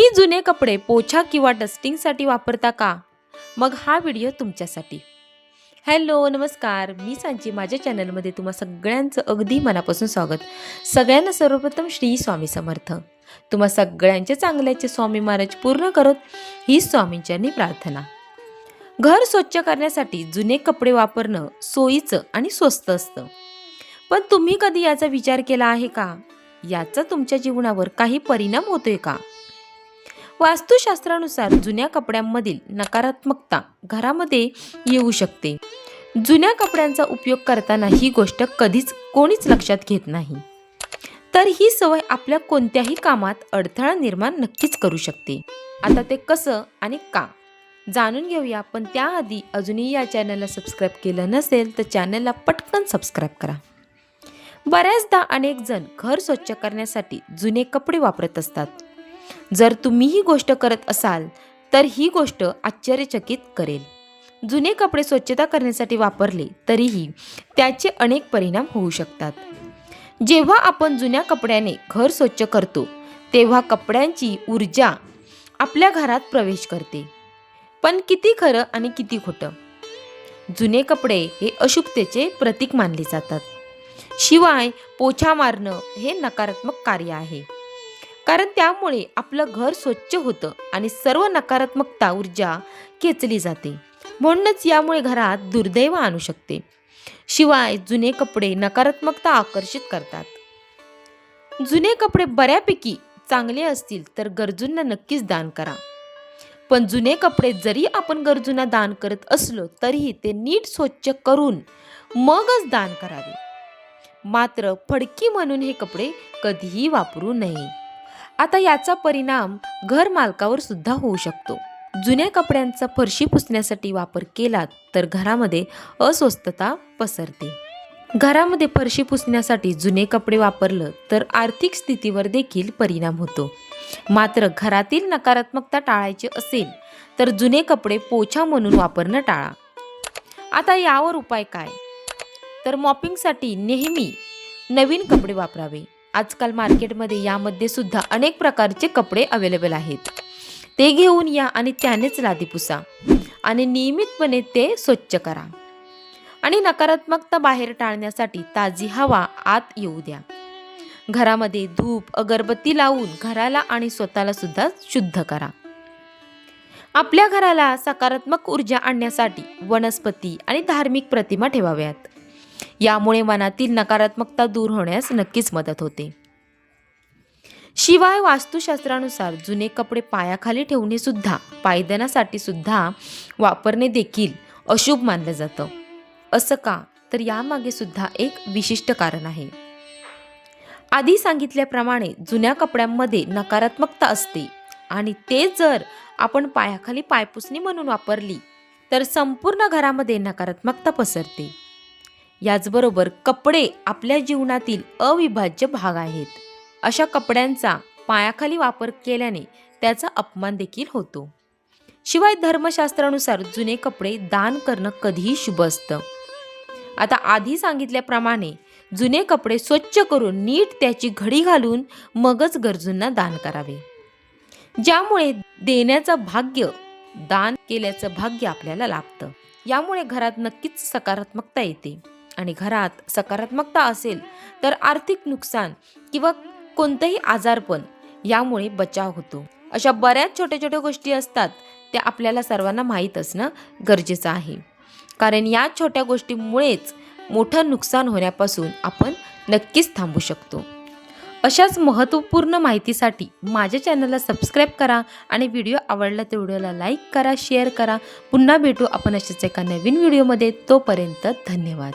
तुम्ही जुने कपडे पोछा किंवा डस्टिंगसाठी वापरता का? मग हा व्हिडिओ तुमच्यासाठी. हॅलो नमस्कार. मी सांची. माझ्या चॅनलमध्ये तुम्हा सगळ्यांचं अगदी मनापासून स्वागत. सगळ्यांना सर्वप्रथम श्री स्वामी समर्थ. तुम्हा सगळ्यांच्या चांगल्याचे स्वामी महाराज पूर्ण करत ही स्वामींच्यांनी प्रार्थना. घर स्वच्छ करण्यासाठी जुने कपडे वापरणं सोयीचं आणि स्वस्त असतं. पण तुम्ही कधी याचा विचार केला आहे का? याचा तुमच्या जीवनावर काही परिणाम होतोय का? वास्तुशास्त्रानुसार जुन्या कपड्यांमधील नकारात्मकता घरामध्ये येऊ शकते. जुन्या कपड्यांचा उपयोग करताना ही गोष्ट कधीच कोणीच लक्षात घेत नाही. तर ही सवय आपल्या कोणत्याही कामात अडथळा निर्माण नक्कीच करू शकते. आता ते कसं आणि का? जाणून घेऊया पण त्याआधी अजूनही या चॅनलला सबस्क्राईब केलं नसेल तर चॅनलला पटकन सबस्क्राईब करा. बऱ्याचदा अनेक जण घर स्वच्छ करण्यासाठी जुने कपडे वापरत असतात. जर तुम्ही ही गोष्ट करत असाल तर ही गोष्ट आश्चर्यचकित करेल. जुने कपडे स्वच्छता करण्यासाठी वापरले तरीही त्याचे अनेक परिणाम होऊ शकतात. जेव्हा आपण जुन्या कपड्याने घर स्वच्छ करतो तेव्हा कपड्यांची ऊर्जा आपल्या घरात प्रवेश करते. पण किती खरं आणि किती खोटं? जुने कपडे हे अशुभतेचे प्रतीक मानले जातात. शिवाय पोछा मारणं हे नकारात्मक कार्य आहे. कारण त्यामुळे आपलं घर स्वच्छ होतं आणि सर्व नकारात्मकता ऊर्जा खेचली जाते. म्हणूनच यामुळे घरात दुर्दैव आणू शकते. शिवाय जुने कपडे नकारात्मकता आकर्षित करतात. जुने कपडे बऱ्यापैकी चांगले असतील तर गरजूंना नक्कीच दान करा. पण जुने कपडे जरी आपण गरजूंना दान करत असलो तरीही ते नीट स्वच्छ करून मगच दान करावे. मात्र फडकी म्हणून हे कपडे कधीही वापरू नये. आता याचा परिणाम घर मालकावर सुद्धा होऊ शकतो. जुन्या कपड्यांचा फरशी पुसण्यासाठी वापर केला तर घरामध्ये अस्वस्थता पसरते. घरामध्ये फरशी पुसण्यासाठी जुने कपडे वापरलं तर आर्थिक स्थितीवर देखील परिणाम होतो. मात्र घरातील नकारात्मकता टाळायची असेल तर जुने कपडे पोछा म्हणून वापरणं टाळा. आता यावर उपाय काय? तर मॉपिंगसाठी नेहमी नवीन कपडे वापरावे. आजकाल मार्केटमध्ये यामध्ये सुद्धा अनेक प्रकारचे कपडे अवेलेबल आहेत. ते घेऊन या आणि त्यानेच लादी पुसा आणि नियमितपणे ते स्वच्छ करा. आणि नकारात्मकता बाहेर टाळण्यासाठी ताजी हवा आत येऊ द्या. घरामध्ये धूप अगरबत्ती लावून घराला आणि स्वतःला सुद्धा शुद्ध करा. आपल्या घराला सकारात्मक ऊर्जा आणण्यासाठी वनस्पती आणि धार्मिक प्रतिमा ठेवाव्यात. यामुळे मनातील नकारात्मकता दूर होण्यास नक्कीच मदत होते. शिवाय वास्तुशास्त्रानुसार जुने कपडे पायाखाली ठेवणे सुद्धा पायदनासाठी सुद्धा वापरणे देखील अशुभ मानलं जातं. असं का? तर यामागे सुद्धा एक विशिष्ट कारण आहे. आधी सांगितल्याप्रमाणे जुन्या कपड्यांमध्ये नकारात्मकता असते आणि ते जर आपण पायाखाली पायपुसणी म्हणून वापरली तर संपूर्ण घरामध्ये नकारात्मकता पसरते. याचबरोबर कपडे आपल्या जीवनातील अविभाज्य भाग आहेत. अशा कपड्यांचा पायाखाली वापर केल्याने त्याचा अपमान देखील होतो. शिवाय धर्मशास्त्रानुसार जुने कपडे दान करणं कधीही शुभ असतं. आता आधी सांगितल्याप्रमाणे जुने कपडे स्वच्छ करून नीट त्याची घडी घालून मगच गरजूंना दान करावे. ज्यामुळे देण्याचं भाग्य दान केल्याचं भाग्य आपल्याला लाभतं. यामुळे घरात नक्कीच सकारात्मकता येते. आणि घरात सकारात्मकता असेल तर आर्थिक नुकसान किंवा कोणतंही आजारपण यामुळे बचाव होतो. अशा बऱ्याच छोट्या छोट्या गोष्टी असतात त्या आपल्याला सर्वांना माहीत असणं गरजेचं आहे. कारण या छोट्या गोष्टीमुळेच मोठं नुकसान होण्यापासून आपण नक्कीच थांबू शकतो. अशाच महत्त्वपूर्ण माहितीसाठी माझ्या चॅनलला सबस्क्राईब करा आणि व्हिडिओ आवडला तर व्हिडिओला लाईक करा शेअर करा. पुन्हा भेटू आपण अशाच एका नवीन व्हिडिओमध्ये. तोपर्यंत धन्यवाद.